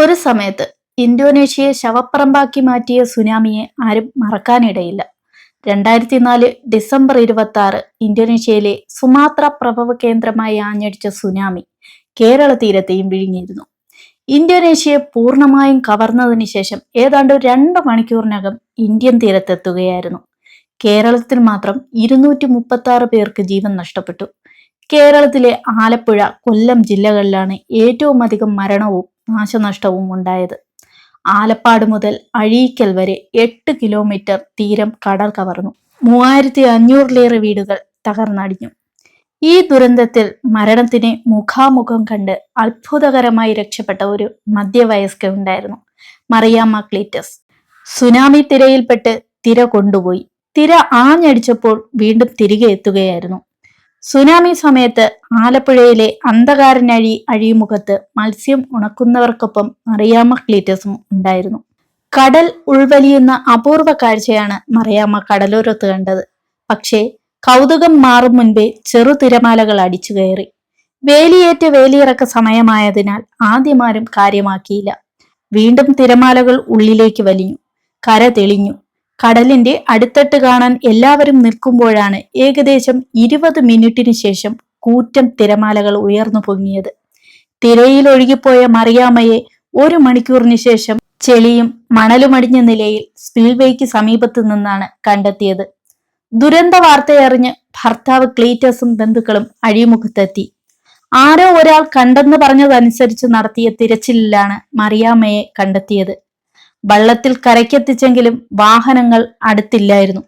ഒരു സമയത്ത് ഇന്തോനേഷ്യയെ ശവപ്പറമ്പാക്കി മാറ്റിയ സുനാമിയെ ആരും മറക്കാനിടയില്ല. രണ്ടായിരത്തി നാല് ഡിസംബർ ഇരുപത്തി ആറ് ഇന്തോനേഷ്യയിലെ സുമാത്ര പ്രഭവ കേന്ദ്രമായി ആഞ്ഞടിച്ച സുനാമി കേരള തീരത്തെയും വിഴുങ്ങിയിരുന്നു. ഇന്തോനേഷ്യയെ പൂർണമായും കവർന്നതിന് ശേഷം ഏതാണ്ട് രണ്ട് മണിക്കൂറിനകം ഇന്ത്യൻ തീരത്തെത്തുകയായിരുന്നു. കേരളത്തിൽ മാത്രം ഇരുന്നൂറ്റി മുപ്പത്തി ആറ് പേർക്ക് ജീവൻ നഷ്ടപ്പെട്ടു. കേരളത്തിലെ ആലപ്പുഴ കൊല്ലം ജില്ലകളിലാണ് ഏറ്റവും അധികം മരണവും നാശനഷ്ടവും ഉണ്ടായത്. ആലപ്പാട് മുതൽ അഴീക്കൽ വരെ എട്ട് കിലോമീറ്റർ തീരം കടൽ കവർന്നു. മൂവായിരത്തി അഞ്ഞൂറിലേറെ വീടുകൾ തകർന്നടിഞ്ഞു. ഈ ദുരന്തത്തിൽ മരണത്തിനെ മുഖാമുഖം കണ്ട് അത്ഭുതകരമായി രക്ഷപ്പെട്ട ഒരു മധ്യവയസ്ക ഉണ്ടായിരുന്നു. മറിയാമ്മ ക്ലീറ്റസ്. സുനാമി തിരയിൽപ്പെട്ട് തിര കൊണ്ടുപോയി. തിര ആഞ്ഞടിച്ചപ്പോൾ വീണ്ടും തിരികെ എത്തുകയായിരുന്നു. സുനാമി സമയത്ത് ആലപ്പുഴയിലെ അന്ധകാരനഴി അഴിമുഖത്ത് മത്സ്യം ഉണക്കുന്നവർക്കൊപ്പം മറിയാമ്മ ക്ലീറ്റസും ഉണ്ടായിരുന്നു. കടൽ ഉൾവലിയുന്ന അപൂർവ കാഴ്ചയാണ് മറിയാമ്മ കടലോരത്ത് കണ്ടത്. പക്ഷേ കൗതുകം മാറും മുൻപേ ചെറു തിരമാലകൾ അടിച്ചു കയറി. വേലിയേറ്റ് വേലിയിറക്ക സമയമായതിനാൽ ആദ്യമാരും കാര്യമാക്കിയില്ല. വീണ്ടും തിരമാലകൾ ഉള്ളിലേക്ക് വലിഞ്ഞു. കര തെളിഞ്ഞു. കടലിന്റെ അടുത്തട്ട് കാണാൻ എല്ലാവരും നിൽക്കുമ്പോഴാണ് ഏകദേശം ഇരുപത് മിനിറ്റിന് ശേഷം കൂറ്റം തിരമാലകൾ ഉയർന്നു പൊങ്ങിയത്. തിരയിൽ ഒഴുകിപ്പോയ മറിയാമ്മയെ ഒരു മണിക്കൂറിന് ശേഷം ചെളിയും മണലുമടിഞ്ഞ നിലയിൽ സ്പിൽവേക്ക് സമീപത്ത് നിന്നാണ് കണ്ടെത്തിയത്. ദുരന്ത വാർത്തയറിഞ്ഞ് ഭർത്താവ് ക്ലീറ്റസും ബന്ധുക്കളും അഴിമുഖത്തെത്തി. ആരോ ഒരാൾ കണ്ടെന്ന് പറഞ്ഞതനുസരിച്ച് നടത്തിയ തിരച്ചിലിലാണ് മറിയാമ്മയെ കണ്ടെത്തിയത്. വള്ളത്തിൽ കരയ്ക്കെത്തിച്ചെങ്കിലും വാഹനങ്ങൾ അടുത്തില്ലായിരുന്നു.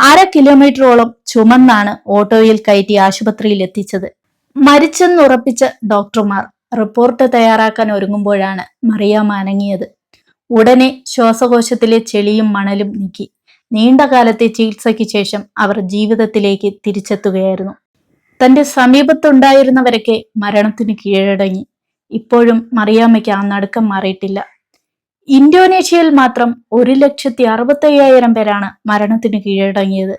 അര കിലോമീറ്ററോളം ചുമന്നാണ് ഓട്ടോയിൽ കയറ്റി ആശുപത്രിയിൽ എത്തിച്ചത്. മരിച്ചെന്നുറപ്പിച്ച ഡോക്ടർമാർ റിപ്പോർട്ട് തയ്യാറാക്കാൻ ഒരുങ്ങുമ്പോഴാണ് മറിയ മാനങ്ങിയത്. ഉടനെ ശ്വാസകോശത്തിലെ ചെളിയും മണലും നീക്കി. നീണ്ടകാലത്തെ ചികിത്സയ്ക്ക് ശേഷം അവർ ജീവിതത്തിലേക്ക് തിരിച്ചെത്തുകയായിരുന്നു. തന്റെ സമീപത്തുണ്ടായിരുന്നവരൊക്കെ മരണത്തിന് കീഴടങ്ങി. ഇപ്പോഴും മറിയാമ്മയ്ക്ക് ആ നടുക്കം മാറിയിട്ടില്ല. ഇന്തോനേഷ്യയിൽ മാത്രം ഒരു ലക്ഷത്തി അറുപത്തയ്യായിരം പേരാണ് മരണത്തിന് കീഴടങ്ങിയത്.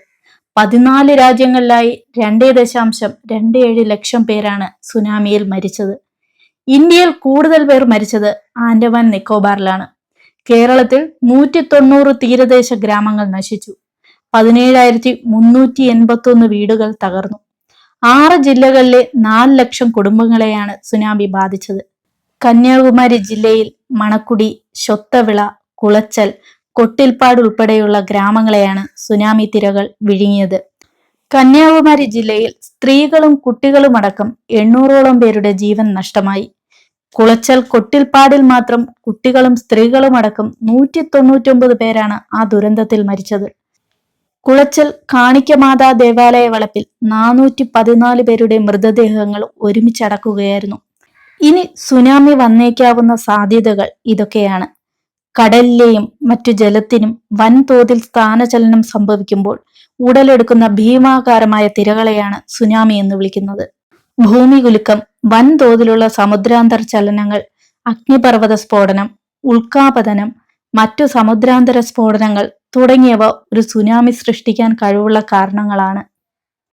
പതിനാല് രാജ്യങ്ങളിലായി രണ്ടേ ദശാംശം രണ്ട് ഏഴ് ലക്ഷം പേരാണ് സുനാമിയിൽ മരിച്ചത്. ഇന്ത്യയിൽ കൂടുതൽ പേർ മരിച്ചത് ആൻഡമാൻ നിക്കോബാറിലാണ്. കേരളത്തിൽ നൂറ്റി തൊണ്ണൂറ് തീരദേശ ഗ്രാമങ്ങൾ നശിച്ചു. പതിനേഴായിരത്തി മുന്നൂറ്റി എൺപത്തി ഒന്ന് വീടുകൾ തകർന്നു. ആറ് ജില്ലകളിലെ നാല് ലക്ഷം കുടുംബങ്ങളെയാണ് സുനാമി ബാധിച്ചത്. കന്യാകുമാരി ജില്ലയിൽ മണക്കുടി ശൊത്തവിള കുളച്ചൽ കൊട്ടിൽപ്പാട് ഉൾപ്പെടെയുള്ള ഗ്രാമങ്ങളെയാണ് സുനാമി തിരകൾ വിഴുങ്ങിയത്. കന്യാകുമാരി ജില്ലയിൽ സ്ത്രീകളും കുട്ടികളുമടക്കം എണ്ണൂറോളം പേരുടെ ജീവൻ നഷ്ടമായി. കുളച്ചൽ കൊട്ടിൽപ്പാടിൽ മാത്രം കുട്ടികളും സ്ത്രീകളുമടക്കം നൂറ്റി തൊണ്ണൂറ്റൊമ്പത് പേരാണ് ആ ദുരന്തത്തിൽ മരിച്ചത്. കുളച്ചൽ കാണിക്കമാതാ ദേവാലയ വളപ്പിൽ നാനൂറ്റി പതിനാല് പേരുടെ മൃതദേഹങ്ങൾ ഒരുമിച്ചടക്കുകയായിരുന്നു. ഇനി സുനാമി വന്നേക്കാവുന്ന സാധ്യതകൾ ഇതൊക്കെയാണ്. കടലിലെയും മറ്റു ജലത്തിനും വൻതോതിൽ സ്ഥാനചലനം സംഭവിക്കുമ്പോൾ ഉടലെടുക്കുന്ന ഭീമാകാരമായ തിരകളെയാണ് സുനാമി എന്ന് വിളിക്കുന്നത്. ഭൂമി കുലുക്കം വൻതോതിലുള്ള സമുദ്രാന്തർ ചലനങ്ങൾ അഗ്നിപർവത സ്ഫോടനം ഉൾക്കാപതനം മറ്റു സമുദ്രാന്തര സ്ഫോടനങ്ങൾ തുടങ്ങിയവ ഒരു സുനാമി സൃഷ്ടിക്കാൻ കഴിവുള്ള കാരണങ്ങളാണ്.